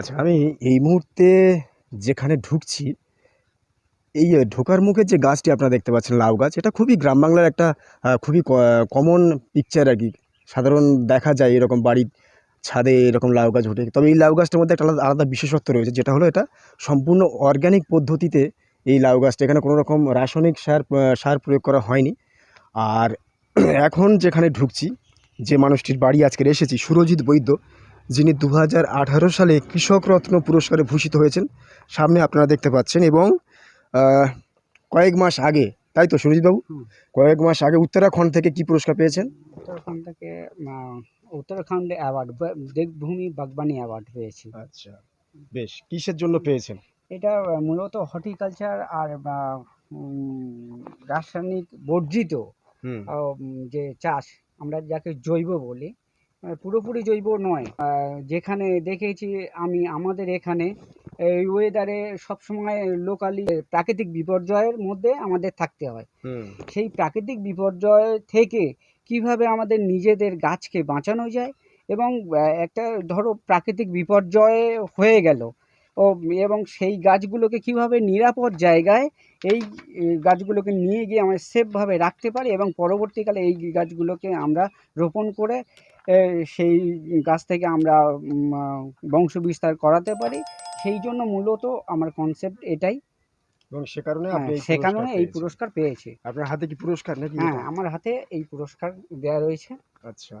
আচ্ছা আমি এই মুহূর্তে যেখানে ঢুকছি, এই ঢোকার মুখে যে গাছটি আপনারা দেখতে পাচ্ছেন, লাউ গাছ, এটা খুবই গ্রাম বাংলার একটা খুবই কমন পিকচার আর কি। সাধারণ দেখা যায় এরকম বাড়ির ছাদে এরকম লাউ গাছ ওঠে। তবে এই লাউ গাছটার মধ্যে একটা আলাদা আলাদা বিশেষত্ব রয়েছে, যেটা হলো এটা সম্পূর্ণ অর্গ্যানিক পদ্ধতিতে এই লাউ গাছটা, এখানে কোনো রকম রাসায়নিক সার সার প্রয়োগ করা হয়নি। আর এখন যেখানে ঢুকছি, যে মানুষটির বাড়ি আজকের এসেছি, সুরজিৎ বৈদ্য যিনি দু হাজার আঠারো সালে কৃষক রত্ন পুরস্কারে ভূষিত হয়েছেন সামনে আপনারা দেখতে পাচ্ছেন এবং কয়েক মাস আগে তাই তো সুরজিৎবাবু কয়েক মাস আগে উত্তরাখণ্ড থেকে কি পুরস্কার পেয়েছেন? উত্তরাখণ্ড থেকে উত্তরাখণ্ড অ্যাওয়ার্ড দেবভূমি বাগবানি অ্যাওয়ার্ড পেয়েছি। আচ্ছা বেশ কিসের জন্য পেয়েছেন? এটা মূলত হর্টিকালচার আর রাসায়নিক বর্জিত যে চাষ আমরা যাকে জৈব বলি পুরোপুরি জৈব নয়। যেখানে দেখেছি আমি আমাদের এখানে এই ওয়েদারে সবসময় লোকালি প্রাকৃতিক বিপর্যয়ের মধ্যে আমাদের থাকতে হয়। সেই প্রাকৃতিক বিপর্যয় থেকে কীভাবে আমাদের নিজেদের গাছকে বাঁচানো যায় এবং একটা ধরো প্রাকৃতিক বিপর্যয় হয়ে গেল। ও এবং সেই গাছগুলোকে কীভাবে নিরাপদ জায়গায় এই গাছগুলোকে নিয়ে গিয়ে আমরা সেফভাবে রাখতে পারি এবং পরবর্তীকালে এই গাছগুলোকে আমরা রোপণ করে সেই গাছ থেকে আমরা বংশ বিস্তার করাতে পারি। সেই জন্য মূলত আমার কনসেপ্ট এটাই। এবং সে কারণে হ্যাঁ, আপনি সে কারণে এই পুরস্কার পেয়েছি। আপনার হাতে কি পুরস্কার নাকি হ্যাঁ আমার হাতে এই পুরস্কার দেওয়া রয়েছে। আচ্ছা।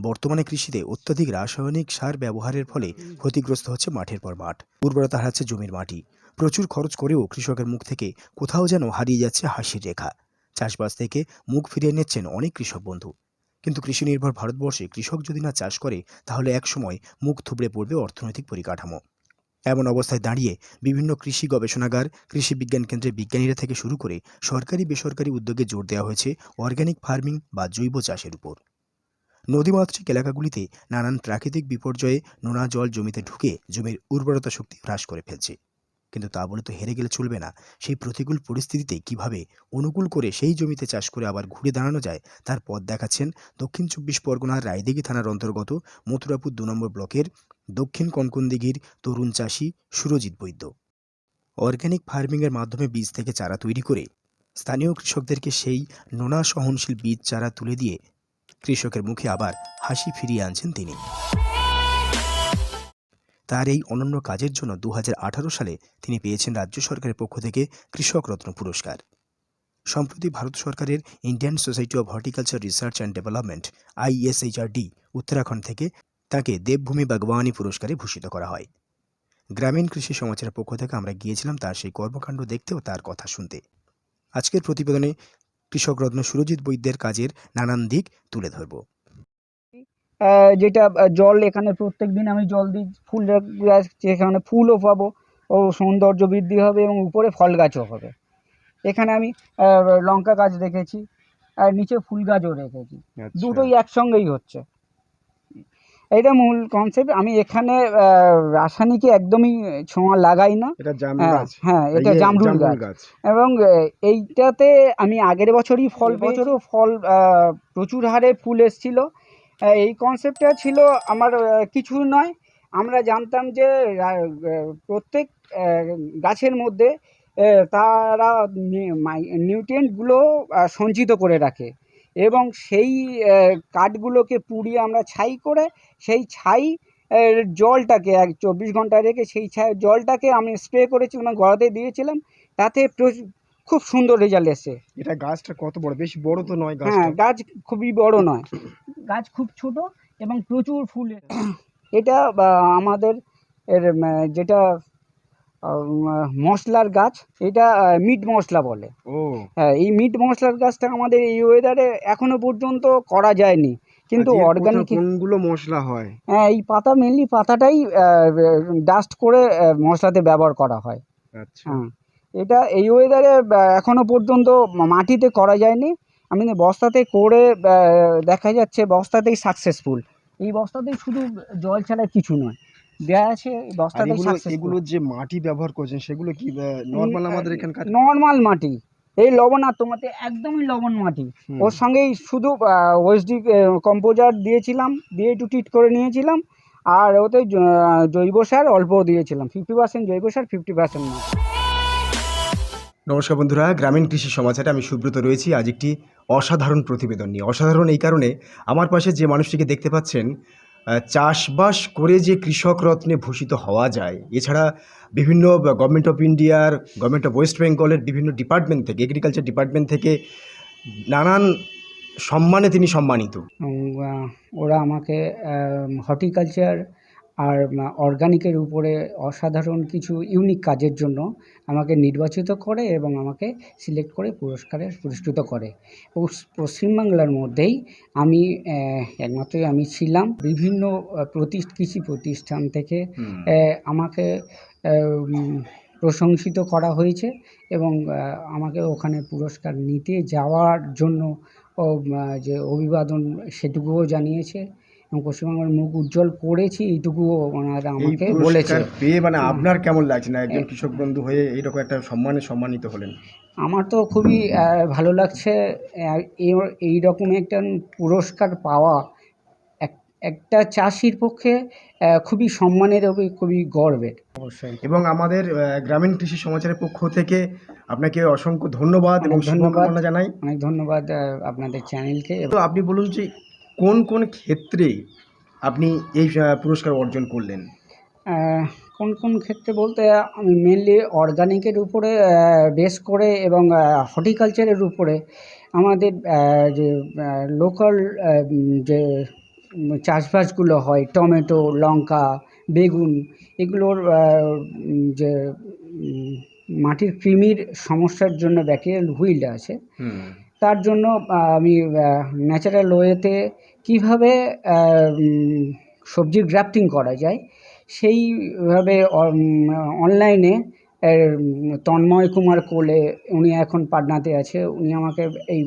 বর্তমানে কৃষিতে অত্যাধিক রাসায়নিক সার ব্যবহারের ফলে ক্ষতিগ্রস্ত হচ্ছে মাঠের পর মাঠ। উর্বরতা হারাচ্ছে জমির মাটি। প্রচুর খরচ করেও কৃষকের মুখ থেকে কোথাও যেন হারিয়ে যাচ্ছে হাসির রেখা। চাষবাস থেকে মুখ ফিরিয়ে নিচ্ছেন অনেক কৃষক বন্ধু। কিন্তু কৃষি নির্ভর ভারতবর্ষে কৃষক যদি না চাষ করে, তাহলে একসময় মুখ থুবড়ে পড়বে অর্থনৈতিক পরিকাঠামো। এমন অবস্থায় দাঁড়িয়ে বিভিন্ন কৃষি গবেষণাগার, কৃষি বিজ্ঞান কেন্দ্রের বিজ্ঞানীরা থেকে শুরু করে সরকারি বেসরকারি উদ্যোগে জোর দেওয়া হয়েছে অর্গানিক ফার্মিং বা জৈব চাষের উপর। নদীমাতৃক এলাকাগুলিতে নানান প্রাকৃতিক বিপর্যয়ে নোনা জল জমিতে ঢুকে জমির উর্বরতা শক্তি হ্রাস করে ফেলছে। কিন্তু তা বলে তো হেরে গেলে চলবে না। সেই প্রতিকূল পরিস্থিতিতে কীভাবে অনুকূল করে সেই জমিতে চাষ করে আবার ঘুরে দাঁড়ানো যায়, তার পথ দেখাচ্ছেন দক্ষিণ চব্বিশ পরগনার রায়দিঘি থানার অন্তর্গত মথুরাপুর দু নম্বর ব্লকের দক্ষিণ কনকনদিঘির তরুণ চাষি সুরজিৎ বৈদ্য। অর্গ্যানিক ফার্মিংয়ের মাধ্যমে বীজ থেকে চারা তৈরি করে স্থানীয় কৃষকদেরকে সেই নোনা সহনশীল বীজ চারা তুলে দিয়ে কৃষকের মুখে আবার হাসি ফিরিয়ে আনছেন তিনি। তার এই অনন্য কাজের জন্য দু সালে তিনি পেয়েছেন রাজ্য সরকারের পক্ষ থেকে কৃষক রত্ন পুরস্কার। সম্প্রতি ভারত সরকারের Indian society of horticulture research and development ISHRD Uttarakhand থেকে তাকে দেবভূমি বাগবানি পুরস্কারে ভূষিত করা হয়। গ্রামীণ কৃষি সমাজের পক্ষ থেকে আমরা গিয়েছিলাম তার সেই কর্মকাণ্ড দেখতে ও তার কথা শুনতে। আজকের প্রতিবেদনে কৃষক রত্ন সুরজিৎ বৈদ্যের কাজের নানান দিক তুলে ধরব। যেটা জল এখানে প্রত্যেক দিন আমি জল দিই ফুল গাছ যেখানে ফুলও পাবো ও সৌন্দর্য বৃদ্ধি হবে এবং উপরে ফল গাছও হবে। এখানে আমি লঙ্কা গাছ রেখেছি আর নিচে ফুল গাছও রেখেছি আচ্ছা। দুটোই একসঙ্গেই হচ্ছে। এটা মূল কনসেপ্ট আমি এখানে রাসায়নিকে একদমই ছোঁয়া লাগাই না। হ্যাঁ হ্যাঁ এটা জামরুল গাছ। গাছ। এবং এইটাতে আমি আগের বছরই ফল বছরও ফল প্রচুর হারে ফুল এসছিল। এই কনসেপ্টটা ছিল আমার কিছু নয়। আমরা জানতাম যে প্রত্যেক গাছের মধ্যে তারা নিউট্রিয়েন্টগুলো সঞ্চিত করে রাখে। এবং সেই কাঠগুলোকে পুড়িয়ে আমরা ছাই করে সেই ছাই জলটাকে এক চব্বিশ ঘণ্টা রেখে সেই ছাই জলটাকে আমি স্প্রে করেছি ওনার গড়াতে দিয়েছিলাম তাতে প্রচুর- খুব সুন্দর রেজাল্ট এসে এটা গাছটা কত বড়? বেশি বড় তো নয় হ্যাঁ গাছ খুবই বড় নয়। গাছ খুব ছোট এবং প্রচুর ফুল এটা বা, আমাদের এর যেটা মশলার গাছ এটা মিট মশলা বলে। হ্যাঁ এই মিট মশলার গাছটা আমাদের এই ওয়েদারে এখনও পর্যন্ত করা যায়নি। কিন্তু অর্গানিক কোনগুলো মশলা হয়? হ্যাঁ এই পাতা মেনলি পাতাটাই ডাস্ট করে মশলাতে ব্যবহার করা হয়। আচ্ছা। হ্যাঁ এটা এই ওয়েদারে এখনও পর্যন্ত মাটিতে করা যায়নি। আমি বস্তাতে করে দেখা যাচ্ছে বস্তাতেই সাকসেসফুল এই বস্তাতেই শুধু জল ছাড়া কিছু নয়। দেয়া আছে আর বস্তাতেই এগুলো যে মাটি ব্যবহার করছেন সেগুলো কি নর্মাল আমাদের এখানকার? নর্মাল মাটি। এই লবণাক্ত মাটি একদমই লবণ মাটি। ওর সঙ্গেই শুধু ওএসডি কম্পোজার দিয়েছিলাম দিয়ে একটু ট্রিট করে নিয়েছিলাম। আর ওতে জৈব সার অল্প দিয়েছিলাম। ফিফটি পার্সেন্ট জৈব সার ফিফটি পার্সেন্ট মাটি। নমস্কার বন্ধুরা গ্রামীণ কৃষি সমাচারে আমি সুব্রত রয়েছি। আজ একটি অসাধারণ প্রতিবেদন নিয়ে। অসাধারণ এই কারণে আমার পাশে যে মানুষটিকে দেখতে পাচ্ছেন চাষবাস করে যে কৃষক রত্নে ভূষিত হওয়া যায়। এছাড়া বিভিন্ন গভর্নমেন্ট অফ ইন্ডিয়ার গভর্নমেন্ট অফ ওয়েস্ট বেঙ্গলের বিভিন্ন ডিপার্টমেন্ট থেকে এগ্রিকালচার ডিপার্টমেন্ট থেকে নানান সম্মানে তিনি সম্মানিত। ওরা আমাকে হর্টিকালচার আর অর্গানিকের উপরে অসাধারণ কিছু ইউনিক কাজের জন্য আমাকে নির্বাচিত করে এবং আমাকে সিলেক্ট করে পুরস্কারে পুরস্কৃত করে। পশ্চিমবাংলার মধ্যেই আমি একমাত্রই আমি ছিলাম। বিভিন্ন আহ, প্রতি কৃষি প্রতিষ্ঠান থেকে আমাকে প্রশংসিত করা হয়েছে এবং আমাকে ওখানে পুরস্কার নিতে যাওয়ার জন্য যে অভিবাদন সেটুকুও জানিয়েছে। এবং পশ্চিমবঙ্গের মুখ উজ্জ্বল করেছি এইটুকুও ওনারা আমাকে বলেছে। পেয়ে মানে আপনার কেমন লাগছে না? একজন কৃষক বন্ধু হয়ে এইরকম একটা সম্মানে সম্মানিত হলেন। আমার তো খুবই ভালো লাগছে এই- রকম একটা পুরস্কার পাওয়া। এক- একটা চাষির পক্ষে খুবই সম্মানের এবং খুবই গর্বের। অবশ্যই। এবং আমাদের গ্রামীণ কৃষি সমাচারের পক্ষ থেকে আপনাকে অসংখ্য ধন্যবাদ এবং অনেক ধন্যবাদ। শুভকামনা জানাই। অনেক ধন্যবাদ আপনাদের চ্যানেলকে। তো আপনি বলুন যে কোন কোন ক্ষেত্রে আপনি এই পুরস্কার অর্জন করলেন? কোন কোন ক্ষেত্রে বলতে আমি মেনলি অর্গানিকের উপরে বেস করে এবং হর্টিকালচারের উপরে। আমাদের যে লোকাল যে চাষবাসগুলো হয় টমেটো লঙ্কা বেগুন এগুলোর যে মাটির কৃমির সমস্যার জন্য ব্যাকটেরিয়াল হুইল্ড আছে। তার জন্য আমি ন্যাচারাল ওয়েতে কীভাবে সবজির গ্রাফটিং করা যায় সেইভাবে অনলাইনে তন্ময় কুমার কোলে উনি এখন পাটনাতে আছে উনি আমাকে এই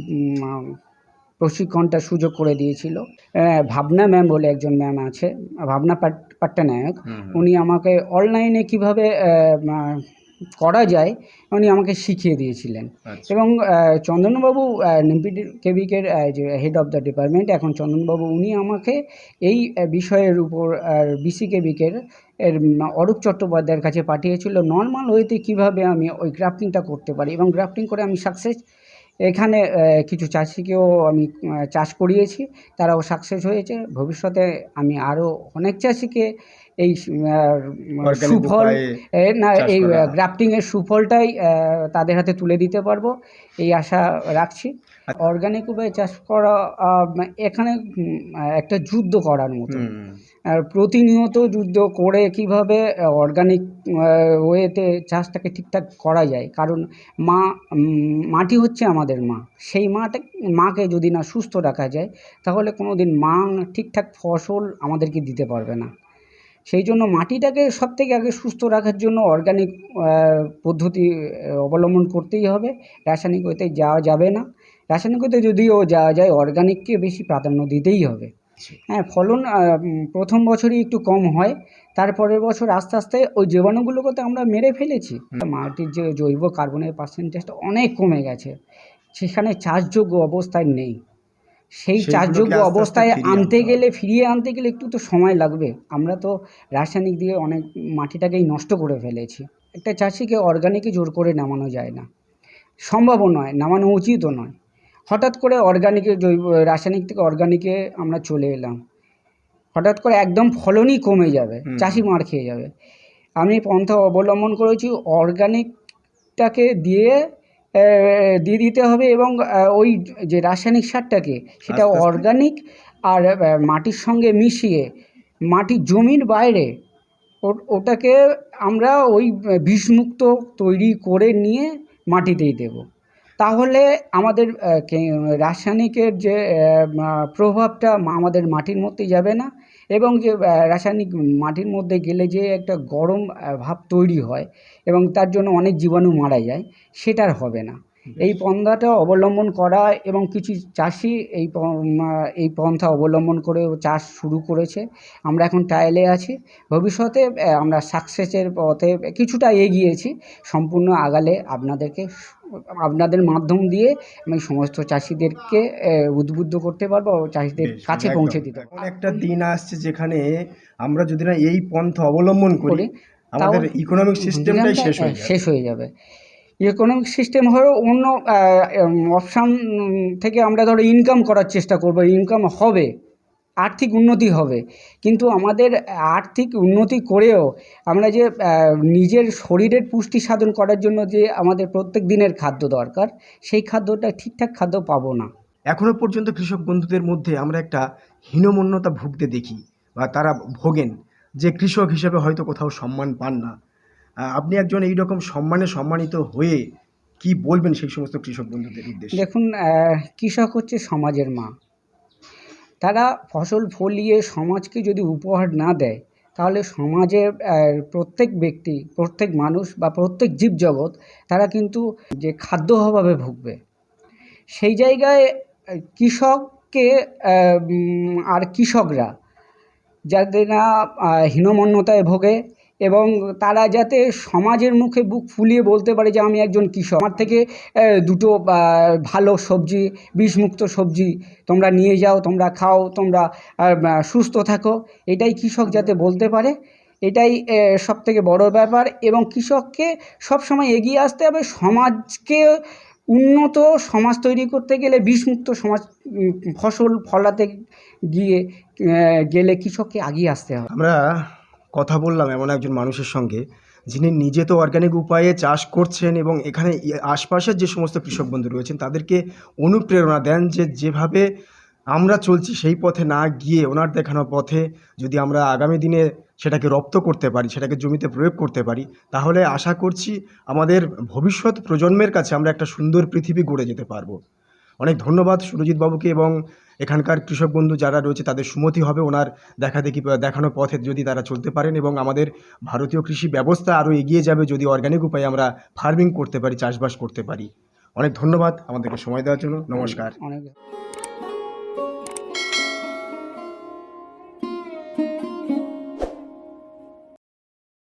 প্রশিক্ষণটা সুযোগ করে দিয়েছিল। ভাবনা ম্যাম বলে একজন ম্যাম আছে ভাবনা পাট- পাট্টানায়ক। উনি আমাকে অনলাইনে কীভাবে করা যায় উনি আমাকে শিখিয়ে দিয়েছিলেন। আচ্ছা। এবং চন্দনবাবু নিম্পিডি কেবিকের যে হেড অফ দ্য ডিপার্টমেন্ট এখন চন্দনবাবু উনি আমাকে এই বিষয়ের উপর বিসি কেবিকের এর অরূপ চট্টোপাধ্যায়ের কাছে পাঠিয়েছিল নর্মাল ওয়েতে কীভাবে আমি ওই গ্রাফটিংটা করতে পারি? এবং গ্রাফটিং করে আমি সাকসেস এখানে কিছু চাষিকেও আমি চাষ করিয়েছি। তারাও সাকসেস হয়েছে। ভবিষ্যতে আমি আরও অনেক চাষিকে এই সুফল না এই গ্রাফটিংয়ের সুফলটাই তাদের হাতে তুলে দিতে পারব। এই আশা রাখছি। অর্গানিক উপায়ে চাষ করা এখানে একটা যুদ্ধ করার মতো। আর প্রতিনিয়ত যুদ্ধ করে কীভাবে অর্গানিক ওয়েতে চাষটাকে ঠিকঠাক করা যায়। কারণ মা মাটি হচ্ছে আমাদের মা। সেই মাটা মাকে যদি না সুস্থ রাখা যায় তাহলে কোনো দিন মা ঠিকঠাক ফসল আমাদেরকে দিতে পারবে না। সেই জন্য মাটিটাকে সব থেকে আগে সুস্থ রাখার জন্য অর্গানিক পদ্ধতি অবলম্বন করতেই হবে। রাসায়নিক ওতে যাওয়া যাবে না। রাসায়নিক ওতে যদিও যাওয়া যায় অর্গানিককে বেশি প্রাধান্য দিতেই হবে। হ্যাঁ ফলন প্রথম বছরই একটু কম হয় তারপরের বছর আস্তে আস্তে ওই জীবাণুগুলোকে তো আমরা মেরে ফেলেছি। মাটির যে জৈব কার্বনের পার্সেন্টেজটা অনেক কমে গেছে সেখানে চাষযোগ্য অবস্থায় নেই। সেই চাষযোগ্য অবস্থায় আনতে আনতে গেলে ফিরিয়ে আনতে গেলে একটু তো সময় লাগবে। আমরা তো রাসায়নিক দিয়ে অনেক মাটিটাকেই নষ্ট করে ফেলেছি। একটা চাষিকে অর্গানিকে জোর করে নামানো যায় না। সম্ভবও নয় নামানো উচিতও নয়। হঠাৎ করে অর্গানিকে জৈব রাসায়নিক থেকে অর্গানিকে আমরা চলে এলাম। হঠাৎ করে একদম ফলনই কমে যাবে চাষি মার খেয়ে যাবে। আমি পন্থা অবলম্বন করেছি অর্গানিকটাকে দিয়ে দিয়ে দিতে হবে এবং ওই যে রাসায়নিক সারটাকে সেটা। অর্গানিক আর মাটির সঙ্গে মিশিয়ে মাটি জমির বাইরে ও- ওটাকে আমরা ওই বিষমুক্ত তৈরি করে নিয়ে মাটিতেই দেব। তাহলে আমাদের রাসায়নিকের যে প্রভাবটা আমাদের মাটির মধ্যে যাবে না এবং যে রাসায়নিক মাটির মধ্যে গেলে যে একটা গরম ভাব তৈরি হয় এবং তার জন্য অনেক জীবাণু মারা যায় সেটার হবে না। এই পন্থাটা অবলম্বন করা এবং কিছু চাষি এই এই পন্থা অবলম্বন করে চাষ শুরু করেছে। আমরা এখন ট্রায়ালে আছি। ভবিষ্যতে আমরা সাকসেসের পথে কিছুটা এগিয়েছি। সম্পূর্ণ আগালে আপনাদেরকে আপনাদের মাধ্যম দিয়ে আমি সমস্ত চাষিদেরকে উদ্বুদ্ধ করতে পারব চাষিদের কাছে পৌঁছে দিতে একটা দিন আসছে যেখানে আমরা যদি না এই পন্থা অবলম্বন করি আমাদের ইকোনমিক সিস্টেমটাই শেষ হয়ে যাবে। শেষ হয়ে যাবে। ইকোনমিক সিস্টেম হলেও অন্য অপশান থেকে আমরা ধরো ইনকাম করার চেষ্টা করব ইনকাম হবে। আর্থিক উন্নতি হবে। কিন্তু আমাদের আর্থিক উন্নতি করেও আমরা যে নিজের শরীরের পুষ্টি সাধন করার জন্য যে আমাদের প্রত্যেক দিনের খাদ্য দরকার সেই খাদ্যটা ঠিকঠাক খাদ্য পাবো না। এখনও পর্যন্ত কৃষক বন্ধুদের মধ্যে আমরা একটা হীনমন্যতা ভুগতে দেখি বা তারা ভোগেন যে কৃষক হিসেবে হয়তো কোথাও সম্মান পান না। আপনি একজন এই রকম সম্মানে সম্মানিত হয়ে কি বলবেন সেই সমস্ত কৃষক বন্ধুদের উদ্দেশ্যে? দেখুন কৃষক হচ্ছে সমাজের মা। তারা ফসল ফলিয়ে সমাজকে যদি উপহার না দেয়, তাহলে সমাজের প্রত্যেক ব্যক্তি, প্রত্যেক মানুষ বা প্রত্যেক জীবজগৎ, তারা কিন্তু যে খাদ্য অভাবে ভুগবে। সেই জায়গায় কৃষককে আর কৃষকরা যাতে না হীনমন্যতায় ভোগে এবং তারা যাতে সমাজের মুখে বুক ফুলিয়ে বলতে পারে যে আমি একজন কৃষক। আমার থেকে দুটো ভালো সবজি, বিষমুক্ত সবজি তোমরা নিয়ে যাও, তোমরা খাও, তোমরা সুস্থ থাকো। এটাই কৃষক যাতে বলতে পারে। এটাই সব থেকে বড় ব্যাপার এবং কৃষককে সবসময় এগিয়ে আসতে হবে। সমাজকে উন্নত সমাজ তৈরি করতে গেলে, বিষমুক্ত সমাজ ফসল ফলাতে গিয়ে গেলে কৃষককে এগিয়ে আসতে হবে। আমরা কথা বললাম এমন একজন মানুষের সঙ্গে, যিনি নিজে তো অর্গানিক উপায়ে চাষ করছেন এবং এখানে আশপাশের যে সমস্ত কৃষক বন্ধু রয়েছেন, তাদেরকে অনুপ্রেরণা দেন যে যেভাবে আমরা চলছি সেই পথে না গিয়ে ওনার দেখানো পথে যদি আমরা আগামী দিনে সেটাকে রপ্ত করতে পারি, সেটাকে জমিতে প্রয়োগ করতে পারি, তাহলে আশা করছি আমাদের ভবিষ্যৎ প্রজন্মের কাছে আমরা একটা সুন্দর পৃথিবী গড়ে যেতে পারব। অনেক ধন্যবাদ সুরজিৎ বাবুকে এবং এখানকার কৃষক বন্ধু যারা রয়েছে তাদের সুমতি হবে ওনার দেখা দেখি, দেখানো পথে যদি তারা চলতে পারেন এবং আমাদের ভারতীয় কৃষি ব্যবস্থা আরও এগিয়ে যাবে যদি অর্গ্যানিক উপায়ে আমরা ফার্মিং করতে পারি, চাষবাস করতে পারি। অনেক ধন্যবাদ আমাদেরকে সময় দেওয়ার জন্য। নমস্কার।